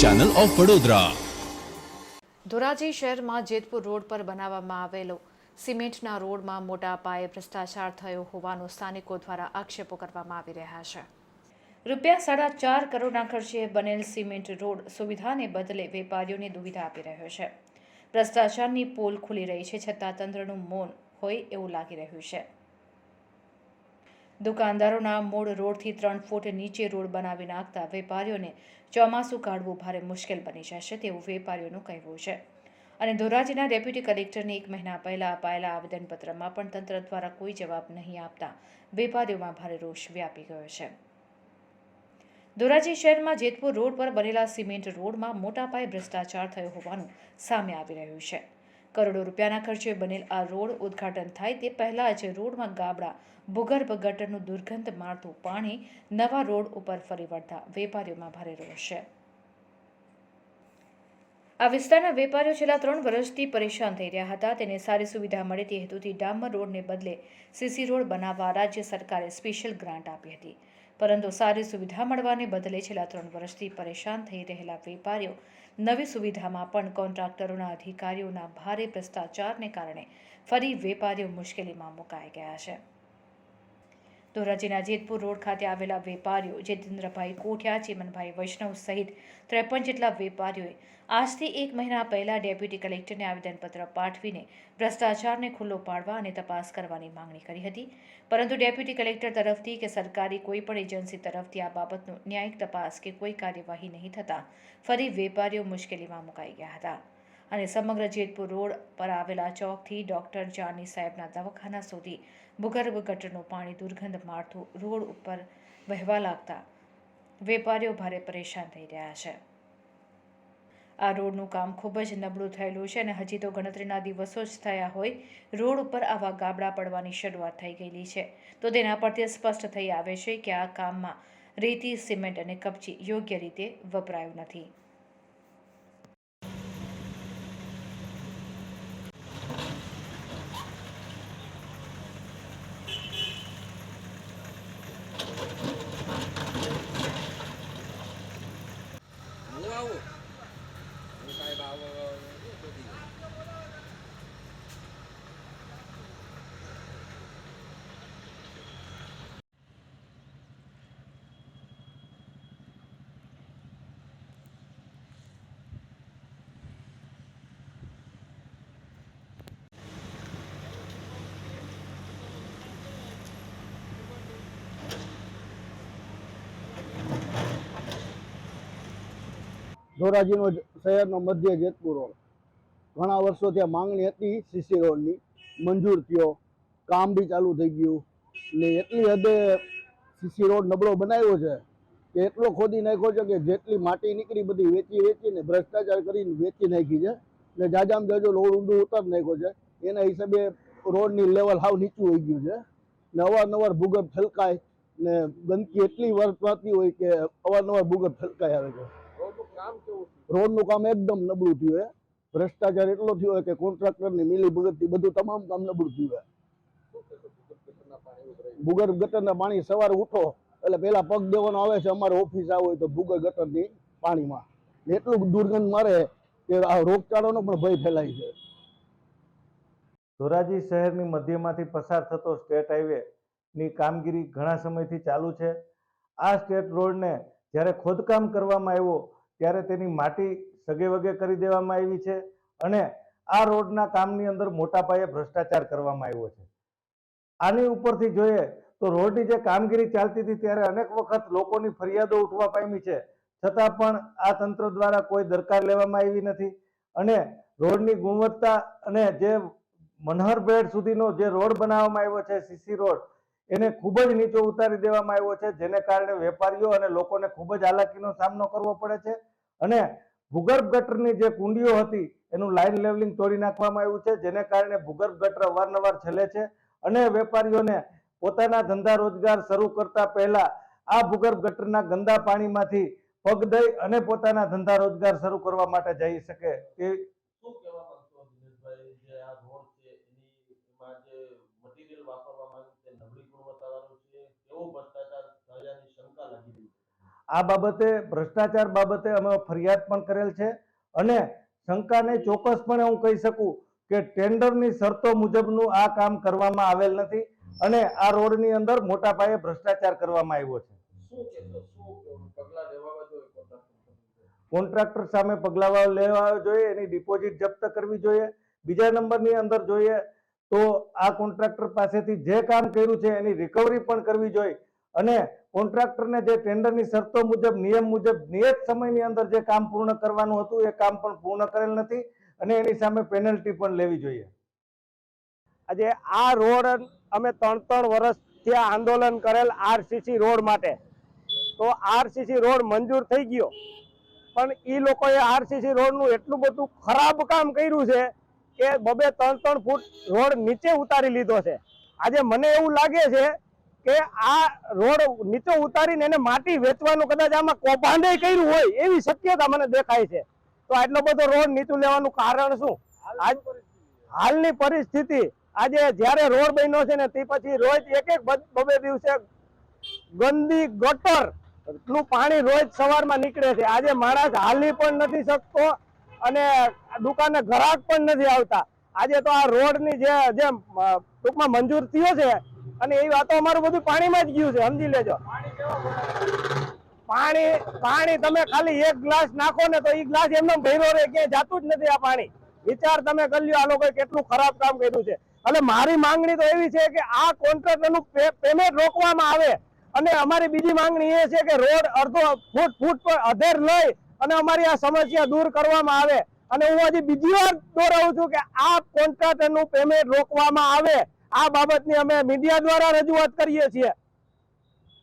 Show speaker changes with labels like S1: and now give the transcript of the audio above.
S1: Channel of Vadodara
S2: Dhoraji શહેરમાં Jetpur road પર બનાવવામાં આવેલો સિમેન્ટના રોડમાં મોટા પાયે ભ્રષ્ટાચાર થયો હોવાનો સ્થાનિકો દ્વારા આક્ષેપો કરવામાં આવી રહ્યા છે. રૂપિયા સાડા ચાર કરોડના ખર્ચે બનેલ સિમેન્ટ રોડ સુવિધાને બદલે વેપારીઓને દુવિધા આપી રહ્યો છે. ભ્રષ્ટાચારની પોલ ખુલી રહી છે છતાં તંત્રનું મૌન હોય એવું લાગી રહ્યું છે. દુકાનદારોના મૂળ રોડથી ત્રણ ફૂટ નીચે રોડ બનાવી નાખતા વેપારીઓને ચોમાસું કાઢવું ભારે મુશ્કેલ બની જશે તેવું વેપારીઓનું કહેવું છે. અને ધોરાજીના ડેપ્યુટી કલેક્ટરને એક મહિના પહેલા અપાયેલા આવેદનપત્રમાં પણ તંત્ર દ્વારા કોઈ જવાબ નહીં આપતા વેપારીઓમાં ભારે રોષ વ્યાપી ગયો છે. ધોરાજી શહેરમાં જેતપુર રોડ પર બનેલા સિમેન્ટ રોડમાં મોટા પાયે ભ્રષ્ટાચાર થયો હોવાનું સામે આવી રહ્યું છે. કરોડો રૂપિયાના ખર્ચે બનેલ આ રોડ ઉદ્ઘાટન થાય તે પહેલાં જ રોડમાં ગાબડા, ભૂગર્ભ ગટરનું દુર્ગંધ મારતું પાણી નવા રોડ ઉપર ફરી વળતા વેપારીઓમાં ભારે રોષ આ વિસ્તારના વેપારીઓ છેલ્લા ત્રણ વર્ષથી પરેશાન થઈ રહ્યા હતા. તેને સારી સુવિધા મળે તે હેતુથી ડામર રોડને બદલે સીસી રોડ બનાવવા રાજ્ય સરકારે સ્પેશિયલ ગ્રાન્ટ આપી હતી. પરંતુ સારી સુવિધા મળવાને બદલે છેલ્લા ત્રણ વર્ષથી પરેશાન થઈ રહેલા વેપારીઓ નવી સુવિધામાં પણ કોન્ટ્રાક્ટરોના અધિકારીઓના ભારે ભ્રષ્ટાચારને કારણે ફરી વેપારીઓ મુશ્કેલીમાં મુકાઈ ગયા છે. ધોરાજીના જેતપુર રોડ ખાતે આવેલા વેપારીઓ જીતેન્દ્રભાઈ કોઠિયા, ચીમનભાઈ વૈષ્ણવ સહિત ત્રેપન જેટલા વેપારીઓએ આજથી એક મહિના પહેલા ડેપ્યુટી કલેક્ટરને આવેદનપત્ર પાઠવીને ભ્રષ્ટાચારને ખુલ્લો પાડવા અને તપાસ કરવાની માંગણી કરી હતી. પરંતુ ડેપ્યુટી કલેક્ટર તરફથી કે સરકારી કોઈપણ એજન્સી તરફથી આ બાબતનું ન્યાયિક તપાસ કે કોઈ કાર્યવાહી નહીં થતાં ફરી વેપારીઓ મુશ્કેલીમાં મુકાઈ ગયા હતા. અને સમગ્ર જેતપુર રોડ પર આવેલા ચોકથી ડૉક્ટર જાની સાહેબના દવાખાના સુધી ભૂગર્ભ ગટરનું પાણી દુર્ગંધ મારતું રોડ ઉપર વહેવા લાગતા વેપારીઓ ભારે પરેશાન થઈ રહ્યા છે. આ રોડનું કામ ખૂબ જ નબળું થયેલું છે અને હજી તો ગણતરીના દિવસો જ થયા હોય, રોડ ઉપર આવા ગાબડા પડવાની શરૂઆત થઈ ગયેલી છે. તો તેના પરથી સ્પષ્ટ થઈ આવે છે કે આ કામમાં રેતી, સિમેન્ટ અને કપચી યોગ્ય રીતે વપરાયું નથી.
S3: હું આવું હું સાહેબ આવો બધી
S4: ધોરાજીનો શહેરનો મધ્ય જેતપુર રોડ. ઘણા વર્ષો ત્યાં માંગણી હતી સીસી રોડની. મંજૂર થયો. કામ બી ચાલુ થઈ ગયું. ને એટલી હદે સીસી રોડ નબળો બનાવ્યો છે કે એટલો ખોદી નાખ્યો છે કે જેટલી માટી નીકળી બધી વેચી વેચીને ભ્રષ્ટાચાર કરીને વેચી નાખી છે. ને જાજામ જાજો રોડ ઊંડું ઉતાર નાખ્યો છે. એના હિસાબે રોડની લેવલ હાવ નીચું હોઈ ગયું છે. ને અવારનવાર ભૂગર્ભ છલકાય ને ગંદકી એટલી વર્તવાતી હોય કે અવારનવાર ભૂગર્ભ છલકાય આવે છે.
S3: રોડનું કામ કેવું થયું?
S4: રોડનું કામ એકદમ નબળું થયું છે ભ્રષ્ટાચાર એટલો થયો છે કે કોન્ટ્રાક્ટરની મિલી ભગતથી બધું તમામ કામ નબળું થયું છે
S3: ભૂગર્ભ
S4: ભૂગર્ભ ગટરના પાણી સવારે ઉઠો એટલે પેલા પગ દેવાનો આવે છે અમારે ઓફિસ આવો હોય તો ભૂગર્ભ ગટરની પાણીમાં. એટલું દુર્ગંધ મારે કે આ રોગચાળાનો પણ ભય ફેલાય છે.
S5: ધોરાજી શહેરની મધ્યમાંથી પસાર થતો સ્ટેટ હાઈવે ની કામગીરી ઘણા સમયથી ચાલુ છે. આ સ્ટેટ રોડને જ્યારે ખોદકામ કરવામાં આવ્યો ત્યારે તેની માટી સગે વગે કરી દેવામાં આવી છે અને આ રોડના કામની અંદર મોટા પાયે ભ્રષ્ટાચાર કરવામાં આવ્યો છે. આની ઉપરથી જોઈએ તો રોડની જે કામગીરી ચાલતી હતી ત્યારે અનેક વખત લોકોની ફરિયાદો ઉઠવા પામી છે. છતાં પણ આ તંત્ર દ્વારા કોઈ દરકાર લેવામાં આવી નથી અને રોડની ગુણવત્તા અને જે મનહરભેડ સુધીનો જે રોડ બનાવવામાં આવ્યો છે, સીસી રોડ, એને ખૂબ જ નીચો ઉતારી દેવામાં આવ્યો છે, જેને કારણે વેપારીઓ અને લોકોને ખૂબ જ હાલાકીનો સામનો કરવો પડે છે. અને ભૂગર્ભ ગટરની જે કુંડીઓ હતી, એનું લાઇન લેવલિંગ તોડી નાખવામાં આવ્યું છે, જેને કારણે ભૂગર્ભ ગટર અવારનવાર છેલે છે અને વેપારીઓને પોતાના ધંધા રોજગાર શરૂ કરતા પહેલા આ ભૂગર્ભ ગટરના ગંદા પાણીમાંથી પગ દઈ અને પોતાના ધંધા રોજગાર શરૂ કરવા માટે જઈ શકે
S6: જે મટીરિયલ વાપરવામાં ભ્રષ્ટાચાર થયાની શંકા લાગી રહી છે
S5: આ બાબતે ભ્રષ્ટાચાર બાબતે અમે ફરિયાદ પણ કરેલ છે અને શંકાને ચોક્કસપણે હું કહી શકું કે ટેન્ડરની શરતો મુજબનું આ કામ કરવામાં આવેલ નથી અને આ રોડની અંદર મોટા પાયે ભ્રષ્ટાચાર કરવામાં આવ્યો છે.
S6: કોન્ટ્રાક્ટર
S5: સામે પગલાં લેવા જોઈએ એની ડિપોઝિટ જપ્ત કરવી જોઈએ. બીજા નંબરની અંદર જોઈએ તો આ કોન્ટ્રાક્ટર પાસેથી જે કામ કર્યું છે એની રિકવરી પણ કરવી જોઈએ. અને કોન્ટ્રાક્ટરને જે ટેન્ડરની શરતો મુજબ, નિયમ મુજબ, નિયત સમયની અંદર જે કામ પૂર્ણ કરવાનું હતું, એ કામ પણ પૂર્ણ કરેલ નથી અને એની સામે પેનલ્ટી પણ લેવી જોઈએ.
S1: આજે આ રોડ અમે ત્રણ ત્રણ વર્ષથી આંદોલન કરેલ આરસીસી રોડ માટે. તો આરસીસી રોડ મંજૂર થઈ ગયો. પણ એ લોકોએ આરસીસી રોડનું એટલું બધું ખરાબ કામ કર્યું છે કે બબે ત્રણ ત્રણ ફૂટ રોડ નીચે ઉતારી લીધો છે. આજે મને એવું લાગે છે કે આ રોડ નીચે ઉતારીને એને માટી વેચવાનું કદાચ આમાં કૌભાંડે કર્યું હોય એવી શક્યતા મને દેખાય છે. તો આટલો બધો રોડ નીચું લેવાનું કારણ શું? હાલની પરિસ્થિતિ, આજે જ્યારે રોડ બન્યો છે ને તે પછી રોજ એક એક બબે દિવસે ગંદી ગટરનું પાણી રોજ સવારમાં નીકળે છે. આજે માણસ હાલી પણ નથી શકતો અને દુકાને ગ્રાહક પણ નથી આવતા. આજે તો આ રોડની જે જે ટૂંકમાં મંજૂર થયો છે અને એ વાતો અમારું બધું પાણીમાં જ ગયું છે, સમજી લેજો. પાણી પાણી તમે ખાલી એક ગ્લાસ નાખો ને તો એ ગ્લાસ એમને ભર્યો રહે, ક્યાંય જાતું જ નથી આ પાણી. વિચાર તમે કરી લ્યો આ લોકોએ કેટલું ખરાબ કામ કર્યું છે. એટલે મારી માંગણી તો એવી છે કે આ કોન્ટ્રાક્ટરનું પેમેન્ટ રોકવામાં આવે. અને અમારી બીજી માંગણી એ છે કે રોડ અડધો ફૂટ ફૂટ પર અધેર લઈ અને અમારી આ સમસ્યા દૂર કરવામાં આવે. અને હું હજી બીજી વાર દોરાવું છું કે આ કોન્ટ્રાક્ટરનું પેમેન્ટ રોકવામાં આવે. આ બાબતની અમે મીડિયા દ્વારા રજૂઆત કરીએ છીએ.